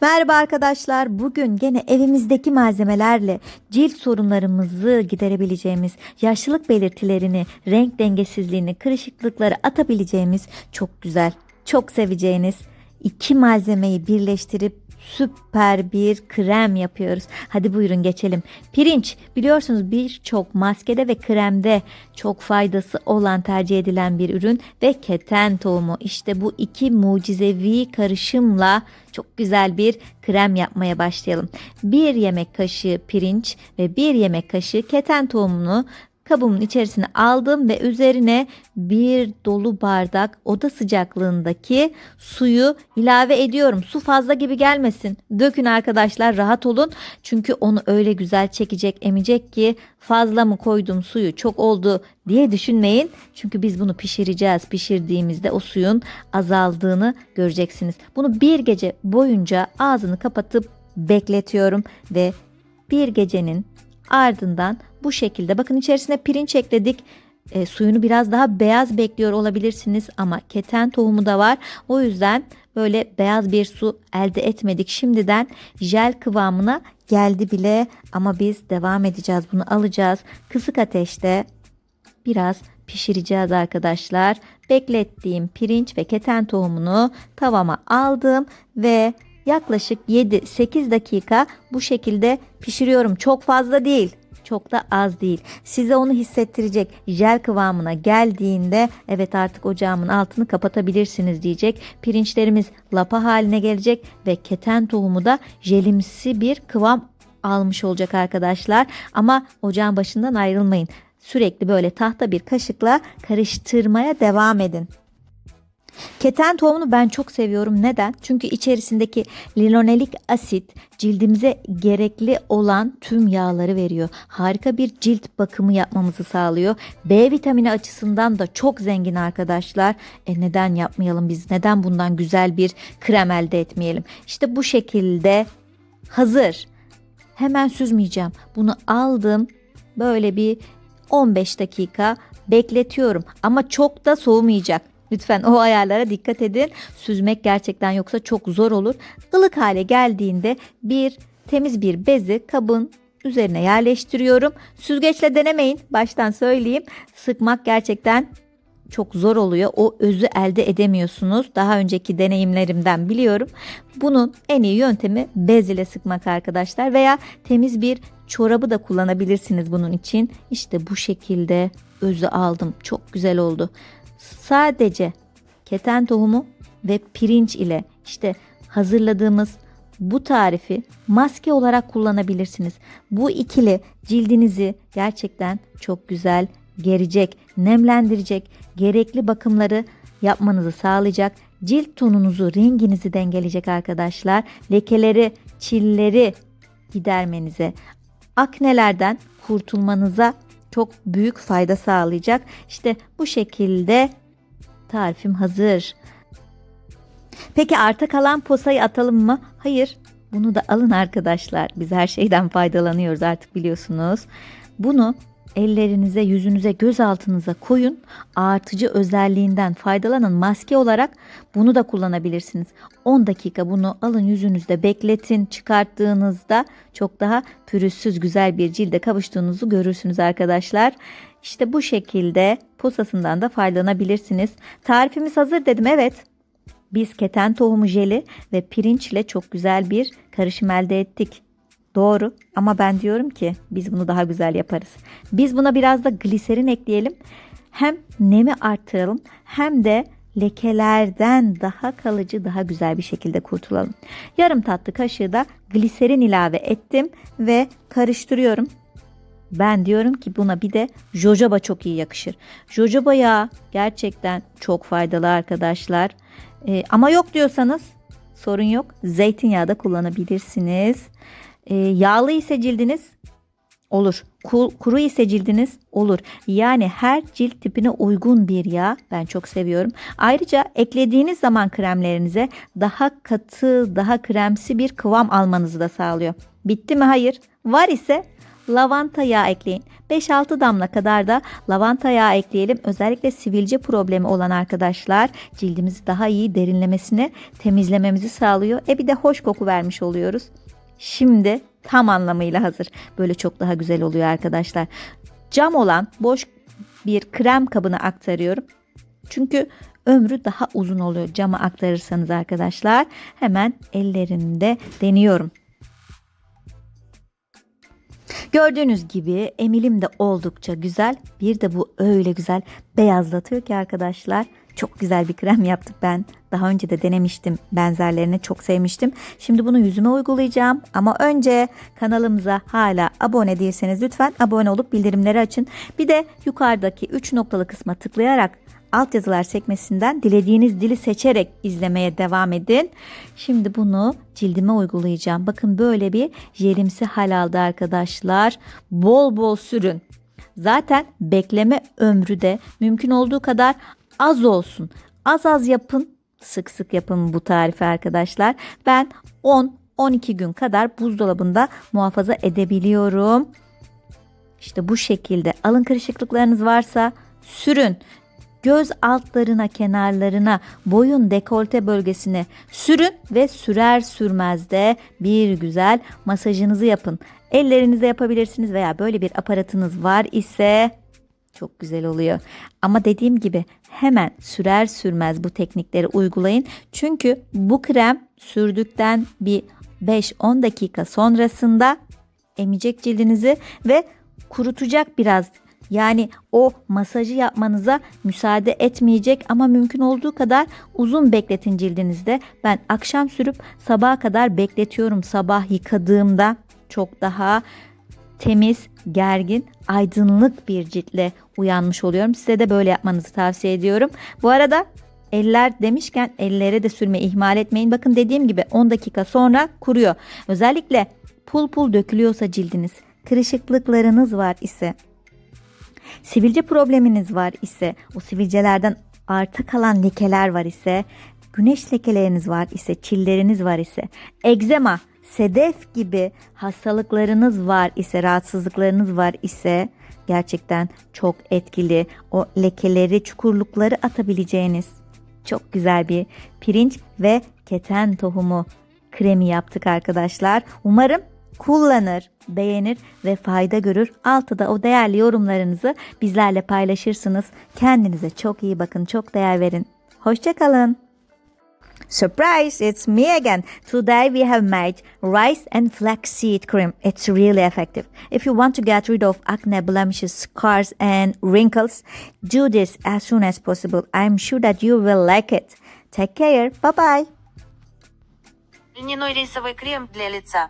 Merhaba arkadaşlar. Bugün gene evimizdeki malzemelerle cilt sorunlarımızı giderebileceğimiz, yaşlılık belirtilerini, renk dengesizliğini, kırışıklıkları atabileceğimiz çok güzel, çok seveceğiniz iki malzemeyi birleştirip süper bir krem yapıyoruz. Hadi buyurun geçelim. Pirinç biliyorsunuz birçok maskede ve kremde çok faydası olan tercih edilen bir ürün ve keten tohumu. İşte bu iki mucizevi karışımla çok güzel bir krem yapmaya başlayalım. Bir yemek kaşığı pirinç ve bir yemek kaşığı keten tohumunu kabımın içerisine aldım ve üzerine bir dolu bardak oda sıcaklığındaki suyu ilave ediyorum. Su fazla gibi gelmesin. Dökün arkadaşlar rahat olun. Çünkü onu öyle güzel çekecek, emecek ki fazla mı koydum suyu çok oldu diye düşünmeyin. Çünkü biz bunu pişireceğiz. Pişirdiğimizde o suyun azaldığını göreceksiniz. Bunu bir gece boyunca ağzını kapatıp bekletiyorum ve bir gecenin ardından bu şekilde bakın içerisine pirinç ekledik. E, suyunu biraz daha beyaz bekliyor olabilirsiniz ama keten tohumu da var. O yüzden böyle beyaz bir su elde etmedik. Şimdiden jel kıvamına geldi bile ama biz devam edeceğiz. Bunu alacağız. Kısık ateşte biraz pişireceğiz arkadaşlar. Beklettiğim pirinç ve keten tohumunu tavama aldım ve yaklaşık 7-8 dakika bu şekilde pişiriyorum. Çok fazla değil. Çok da az değil. Size onu hissettirecek jel kıvamına geldiğinde evet artık ocağımın altını kapatabilirsiniz diyecek. Pirinçlerimiz lapa haline gelecek ve keten tohumu da jelimsi bir kıvam almış olacak arkadaşlar. Ama ocağın başından ayrılmayın. Sürekli böyle tahta bir kaşıkla karıştırmaya devam edin. Keten tohumunu ben çok seviyorum. Neden? Çünkü içerisindeki linolenik asit cildimize gerekli olan tüm yağları veriyor. Harika bir cilt bakımı yapmamızı sağlıyor. B vitamini açısından da çok zengin arkadaşlar. E neden yapmayalım biz? Neden bundan güzel bir krem elde etmeyelim? İşte bu şekilde hazır. Hemen süzmeyeceğim. Bunu aldım. Böyle bir 15 dakika bekletiyorum ama çok da soğumayacak. Lütfen o ayarlara dikkat edin. Süzmek gerçekten yoksa çok zor olur. Ilık hale geldiğinde bir temiz bir bezi kabın üzerine yerleştiriyorum. Süzgeçle denemeyin. Baştan söyleyeyim. Sıkmak gerçekten çok zor oluyor. O özü elde edemiyorsunuz. Daha önceki deneyimlerimden biliyorum. Bunun en iyi yöntemi bez ile sıkmak arkadaşlar veya temiz bir çorabı da kullanabilirsiniz bunun için. İşte bu şekilde özü aldım. Çok güzel oldu sadece keten tohumu ve pirinç ile işte hazırladığımız bu tarifi maske olarak kullanabilirsiniz. Bu ikili cildinizi gerçekten çok güzel gerecek, nemlendirecek, gerekli bakımları yapmanızı sağlayacak. Cilt tonunuzu, renginizi dengeleyecek arkadaşlar. Lekeleri, çilleri gidermenize, aknelerden kurtulmanıza çok büyük fayda sağlayacak. İşte bu şekilde tarifim hazır. Peki arta kalan posayı atalım mı? Hayır. Bunu da alın arkadaşlar. Biz her şeyden faydalanıyoruz artık biliyorsunuz. Bunu ellerinize, yüzünüze, göz altınıza koyun. Artıcı özelliğinden faydalanın. Maske olarak bunu da kullanabilirsiniz. 10 dakika bunu alın yüzünüzde bekletin. Çıkarttığınızda çok daha pürüzsüz güzel bir cilde kavuştuğunuzu görürsünüz arkadaşlar. İşte bu şekilde posasından da faydalanabilirsiniz. Tarifimiz hazır dedim evet. Biz keten tohumu jeli ve pirinçle çok güzel bir karışım elde ettik. Doğru ama ben diyorum ki biz bunu daha güzel yaparız. Biz buna biraz da gliserin ekleyelim. Hem nemi arttıralım hem de lekelerden daha kalıcı, daha güzel bir şekilde kurtulalım. Yarım tatlı kaşığı da gliserin ilave ettim ve karıştırıyorum. Ben diyorum ki buna bir de jojoba çok iyi yakışır. Jojoba yağı gerçekten çok faydalı arkadaşlar. Ee, ama yok diyorsanız sorun yok. Zeytinyağı da kullanabilirsiniz. Ee, yağlı ise cildiniz olur. Kuru ise cildiniz olur. Yani her cilt tipine uygun bir yağ ben çok seviyorum. Ayrıca eklediğiniz zaman kremlerinize daha katı, daha kremsi bir kıvam almanızı da sağlıyor. Bitti mi? Hayır. Var ise lavanta yağı ekleyin. 5-6 damla kadar da lavanta yağı ekleyelim. Özellikle sivilce problemi olan arkadaşlar cildimizi daha iyi derinlemesine temizlememizi sağlıyor. E bir de hoş koku vermiş oluyoruz. Şimdi tam anlamıyla hazır. Böyle çok daha güzel oluyor arkadaşlar. Cam olan boş bir krem kabına aktarıyorum. Çünkü ömrü daha uzun oluyor cama aktarırsanız arkadaşlar. Hemen ellerimde deniyorum. Gördüğünüz gibi emilim de oldukça güzel. Bir de bu öyle güzel beyazlatıyor ki arkadaşlar. Çok güzel bir krem yaptık ben. Daha önce de denemiştim. Benzerlerini çok sevmiştim. Şimdi bunu yüzüme uygulayacağım. Ama önce kanalımıza hala abone değilseniz lütfen abone olup bildirimleri açın. Bir de yukarıdaki 3 noktalı kısma tıklayarak altyazılar sekmesinden dilediğiniz dili seçerek izlemeye devam edin. Şimdi bunu cildime uygulayacağım. Bakın böyle bir jelimsi hal aldı arkadaşlar. Bol bol sürün. Zaten bekleme ömrü de mümkün olduğu kadar az olsun. Az az yapın. Sık sık yapın bu tarifi arkadaşlar. Ben 10-12 gün kadar buzdolabında muhafaza edebiliyorum. İşte bu şekilde alın kırışıklıklarınız varsa sürün. Göz altlarına, kenarlarına, boyun dekolte bölgesine sürün ve sürer sürmez de bir güzel masajınızı yapın. Ellerinizle yapabilirsiniz veya böyle bir aparatınız var ise çok güzel oluyor. Ama dediğim gibi hemen sürer sürmez bu teknikleri uygulayın. Çünkü bu krem sürdükten bir 5-10 dakika sonrasında emecek cildinizi ve kurutacak biraz. Yani o masajı yapmanıza müsaade etmeyecek ama mümkün olduğu kadar uzun bekletin cildinizde. Ben akşam sürüp sabaha kadar bekletiyorum. Sabah yıkadığımda çok daha temiz, gergin, aydınlık bir ciltle uyanmış oluyorum. Size de böyle yapmanızı tavsiye ediyorum. Bu arada eller demişken ellere de sürmeyi ihmal etmeyin. Bakın dediğim gibi 10 dakika sonra kuruyor. Özellikle pul pul dökülüyorsa cildiniz, kırışıklıklarınız var ise, sivilce probleminiz var ise, o sivilcelerden arta kalan lekeler var ise, güneş lekeleriniz var ise, çilleriniz var ise, egzema, sedef gibi hastalıklarınız var ise, rahatsızlıklarınız var ise gerçekten çok etkili o lekeleri, çukurlukları atabileceğiniz çok güzel bir pirinç ve keten tohumu kremi yaptık arkadaşlar. Umarım kullanır, beğenir ve fayda görür. Altıda o değerli yorumlarınızı bizlerle paylaşırsınız. Kendinize çok iyi bakın, çok değer verin. Hoşçakalın. Surprise, it's me again. Today we have made rice and flaxseed cream. It's really effective. If you want to get rid of acne, blemishes, scars, and wrinkles, do this as soon as possible. I'm sure that you will like it. Take care. Bye bye. Льняной рисовый крем для лица.